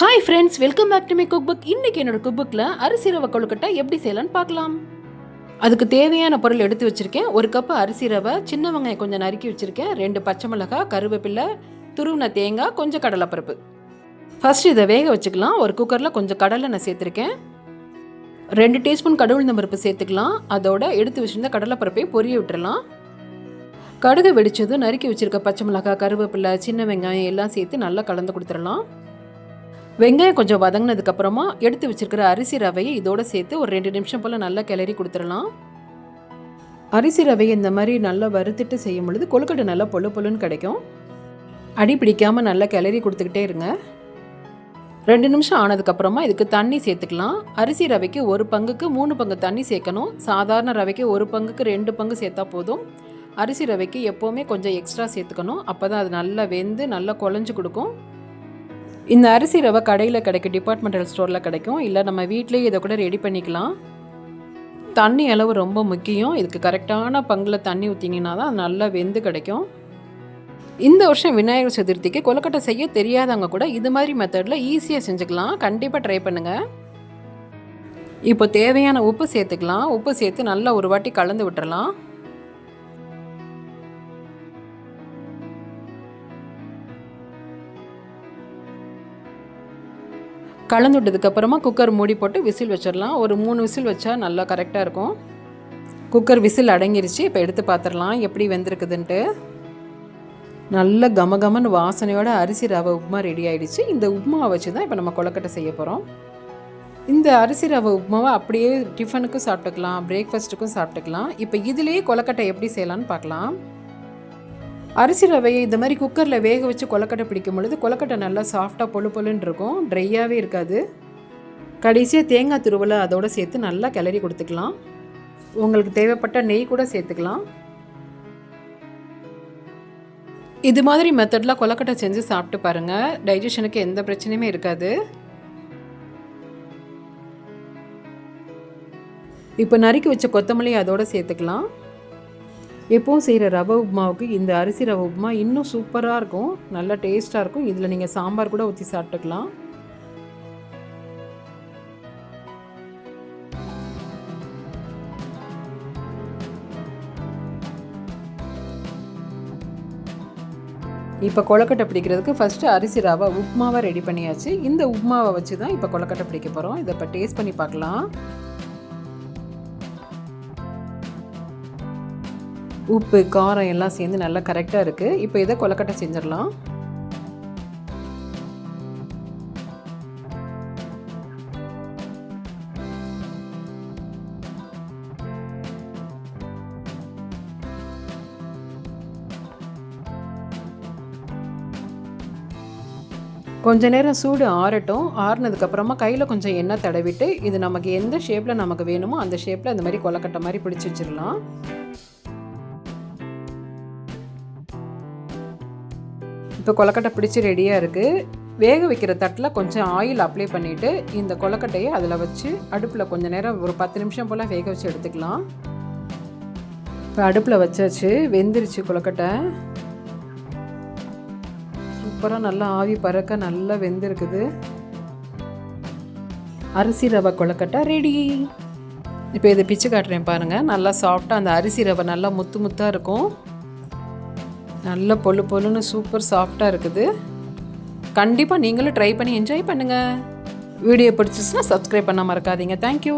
Hi friends welcome back to my cook book இன்னைக்கு என்னோட cook புக்கில் அரிசி ரவை கொழுக்கட்டை எப்படி செய்யலாம்னு பார்க்கலாம். அதுக்கு தேவையான பொருள் எடுத்து வச்சுருக்கேன். ஒரு கப்பு அரிசி ரவை சின்ன வெங்காயம் கொஞ்சம் நறுக்கி வச்சுருக்கேன். ரெண்டு பச்சை மிளகாய் கருவேப்பிலை துருவின தேங்காய் கொஞ்சம் கடலைப்பருப்பு. ஃபஸ்ட் இதை வேக வச்சுக்கலாம். ஒரு குக்கரில் கொஞ்சம் கடலை நான் சேர்த்துருக்கேன். ரெண்டு டீஸ்பூன் கடவுள் பருப்பு சேர்த்துக்கலாம். அதோட எடுத்து வச்சுருந்த கடலைப்பருப்பையும் பொரிய விட்டுறலாம். கடுகு வெடிச்சதும் நறுக்கி வச்சுருக்க பச்சை மிளகாய் கருவேப்பிலை சின்ன வெங்காயம் எல்லாம் சேர்த்து நல்லா கலந்து கொடுத்துடலாம். வெங்காயம் கொஞ்சம் வதங்கினதுக்கப்புறமா எடுத்து வச்சிருக்கிற அரிசி ரவையை இதோட சேர்த்து ஒரு ரெண்டு நிமிஷம் போல் நல்லா கிளறி கொடுத்துடலாம். அரிசி ரவையை இந்த மாதிரி நல்லா வறுத்துட்டு செய்யும் பொழுது கொழுக்கட்டை நல்லா பொழு பொழுன்னு கிடைக்கும். அடி பிடிக்காமல் நல்லா கிளறி கொடுத்துக்கிட்டே இருங்க. ரெண்டு நிமிஷம் ஆனதுக்கப்புறமா இதுக்கு தண்ணி சேர்த்துக்கலாம். அரிசி ரவைக்கு ஒரு பங்குக்கு மூணு பங்கு தண்ணி சேர்க்கணும். சாதாரண ரவைக்கு ஒரு பங்குக்கு ரெண்டு பங்கு சேர்த்தா போதும். அரிசி ரவைக்கு எப்போவுமே கொஞ்சம் எக்ஸ்ட்ரா சேர்த்துக்கணும். அப்போ தான் அது நல்லா வெந்து நல்லா குழஞ்சு கொடுக்கும். இந்த அரிசி ரவை கடையில் கிடைக்கும் டிபார்ட்மெண்டல் ஸ்டோரில் கிடைக்கும். இல்லை நம்ம வீட்லேயே இதை கூட ரெடி பண்ணிக்கலாம். தண்ணி அளவு ரொம்ப முக்கியம். இதுக்கு கரெக்டான பங்கில் தண்ணி ஊற்றினீங்கன்னா தான் நல்லா வெந்து கிடைக்கும். இந்த வருஷம் விநாயகர் சதுர்த்திக்கு கொழுக்கட்டை செய்ய தெரியாதவங்க கூட இது மாதிரி மெத்தடில் ஈஸியாக செஞ்சுக்கலாம். கண்டிப்பாக ட்ரை பண்ணுங்கள் இப்போ தேவையான உப்பு சேர்த்துக்கலாம். உப்பு சேர்த்து நல்லா ஒரு வாட்டி கலந்து விட்டுறலாம். கலந்து விட்டதுக்கப்புறமா குக்கர் மூடி போட்டு விசில் வச்சிடலாம். ஒரு மூணு விசில் வச்சா நல்லா கரெக்டாக இருக்கும். குக்கர் விசில் அடங்கிருச்சு. இப்போ எடுத்து பார்த்துடலாம் எப்படி வெந்திருக்குதுன்ட்டு. நல்ல கமகமன் வாசனையோட அரிசி ரவை உப்புமா ரெடி ஆகிடுச்சு இந்த உப்புமாவை வச்சு தான் இப்போ நம்ம கொலக்கட்டை செய்ய போகிறோம் இந்த அரிசி ரவை உப்புமாவை அப்படியே டிஃபனுக்கும் சாப்பிட்டுக்கலாம். பிரேக்ஃபாஸ்ட்டுக்கும் சாப்பிட்டுக்கலாம். இப்போ இதுலேயே கொலக்கட்டை எப்படி செய்யலான்னு பார்க்கலாம் அரிசி ரவையை இந்த மாதிரி குக்கரில் வேக வச்சு கொலக்கட்டை பிடிக்கும் பொழுது கொலக்கட்டை நல்லா சாஃப்டாக பொழு பொழுன்னு இருக்கும். ட்ரையாகவே இருக்காது. கடைசியாக தேங்காய் துருவலை அதோடு சேர்த்து நல்லா கிளறி கொடுத்துக்கலாம். உங்களுக்கு தேவைப்பட்ட நெய் கூட சேர்த்துக்கலாம். இது மாதிரி மெத்தடில் கொலக்கட்டை செஞ்சு சாப்பிட்டு பாருங்கள் டைஜஷனுக்கு எந்த பிரச்சனையுமே இருக்காது. இப்போ நறுக்கி வச்ச கொத்தமல்லி அதோடு சேர்த்துக்கலாம். எப்போவும் செய்கிற ரவை உப்புமாவுக்கு இந்த அரிசி ரவை உப்புமா இன்னும் சூப்பராக இருக்கும். நல்லா டேஸ்ட்டாக இருக்கும். இதில் நீங்கள் சாம்பார் கூட ஊற்றி சாப்பிட்டுக்கலாம். இப்போ கொழக்கட்டை பிடிக்கிறதுக்கு ஃபஸ்ட்டு அரிசி ரவை உப்புமாவை ரெடி பண்ணியாச்சு. இந்த உப்புமாவை வச்சு தான் இப்போ கொழக்கட்டை பிடிக்க போகிறோம் இதை இப்போ டேஸ்ட் பண்ணி பார்க்கலாம். உப்பு காரம் எல்லாம் சேர்ந்து நல்லா கரெக்டாக இருக்குது இப்போ இதை கொலக்கட்டை செஞ்சிடலாம். கொஞ்ச நேரம் சூடு ஆறட்டும். ஆறுனதுக்கப்புறமா கையில் கொஞ்சம் எண்ணெய் தடவிட்டு இது நமக்கு எந்த ஷேப்பில் நமக்கு வேணுமோ அந்த ஷேப்பில் இந்த மாதிரி கொலக்கட்டை மாதிரி பிடிச்சி வச்சிடலாம். இப்போ கொலக்கட்டை பிடிச்சி ரெடியாக இருக்குது வேக வைக்கிற தட்டில் கொஞ்சம் ஆயில் அப்ளை பண்ணிவிட்டு இந்த கொலக்கட்டையை அதில் வச்சு அடுப்பில் கொஞ்சம் நேரம் ஒரு பத்து நிமிஷம் போல் வேக வச்சு எடுத்துக்கலாம். இப்போ அடுப்பில் வச்சாச்சு வெந்துருச்சு கொலக்கட்டை. சூப்பராக நல்லா ஆவி பறக்க நல்லா வெந்திருக்குது. அரிசி ரவை கொலக்கட்டை ரெடி இப்போ இதை பிச்சு காட்டுறேன் பாருங்கள் நல்லா சாஃப்டாக அந்த அரிசி ரவை நல்லா முத்து முத்தாக இருக்கும். நல்ல பொழு பொழுன்னு சூப்பர் சாஃப்டாக இருக்குது. கண்டிப்பாக நீங்களும் ட்ரை பண்ணி என்ஜாய் பண்ணுங்கள் வீடியோ பிடிச்சிச்சுன்னா சப்ஸ்கிரைப் பண்ண மறக்காதீங்க. தேங்க்யூ